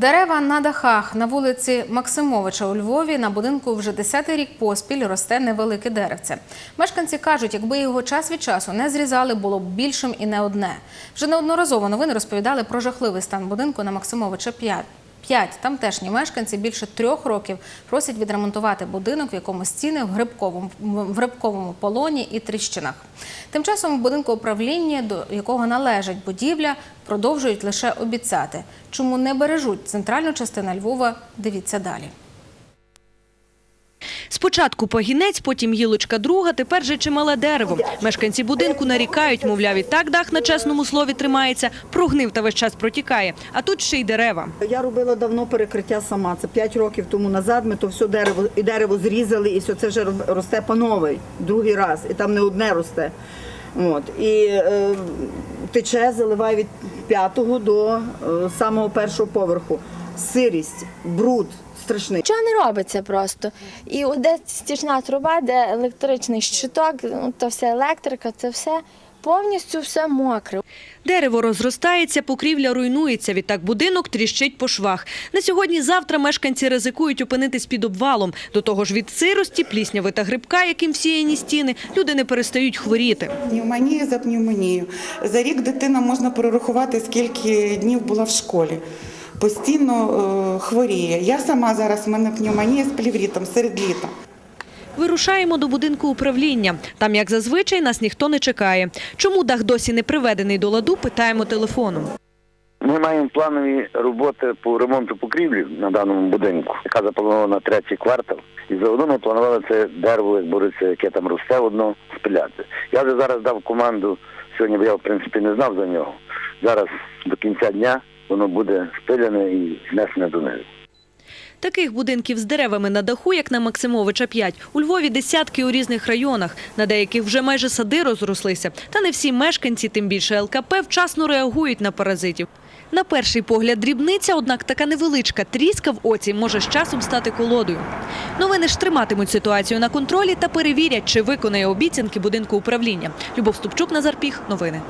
Дерева на дахах на вулиці Максимовича у Львові на будинку вже 10-й рік поспіль росте невелике деревце. Мешканці кажуть, якби його час від часу не зрізали, було б більшим і не одне. Вже неодноразово новини розповідали про жахливий стан будинку на Максимовича 5. П'ять тамтешні мешканці більше трьох років просять відремонтувати будинок, в якому стіни в грибковому, в грибковому полоні і тріщинах. Тим часом в будинку управління, до якого належить будівля, продовжують лише обіцяти. Чому не бережуть центральну частину Львова? Дивіться далі. Спочатку пагінець, потім гілочка друга, тепер же чимале дерево. Мешканці будинку нарікають, мовляв, і так дах на чесному слові тримається, прогнив та весь час протікає. А тут ще й дерева. Я робила давно перекриття сама. Це 5 років тому назад. Ми то все дерево і дерево зрізали, і все це вже росте по новий, другий раз, і там не одне росте. От і е, тече, заливає від п'ятого до е, самого першого поверху. Сирість, бруд страшний. Нічого не робиться просто. І де стічна труба, де електричний щиток, ну, то все електрика, це все повністю все мокре. Дерево розростається, покрівля руйнується. Відтак будинок тріщить по швах. На сьогодні-завтра мешканці ризикують опинитись під обвалом. До того ж від сирості, плісняви та грибка, яким всіяні стіни, люди не перестають хворіти. Пневмонія за пневмонією. За рік дитина можна прорахувати, скільки днів була в школі. Постійно е, хворіє. Я сама зараз в мене пневмонія з пліврітом серед літа. Вирушаємо до будинку управління. Там, як зазвичай, нас ніхто не чекає. Чому дах досі не приведений до ладу, питаємо телефоном. Ми маємо планові роботи по ремонту покрівлі на даному будинку, яка запланована на третій квартал. І заодно ми планували це дерево, як бориться, яке там росте, одно спиляти. Я вже зараз дав команду, сьогодні бо я в принципі не знав за нього. Зараз до кінця дня воно буде спиляне і знесене донизу. Таких будинків з деревами на даху, як на Максимовича 5, у Львові десятки у різних районах. На деяких вже майже сади розрослися. Та не всі мешканці, тим більше ЛКП, вчасно реагують на паразитів. На перший погляд дрібниця, однак така невеличка тріска в оці може з часом стати колодою. Новини ж триматимуть ситуацію на контролі та перевірять, чи виконає обіцянки будинку управління. Любов Ступчук, Назар Піх. Новини.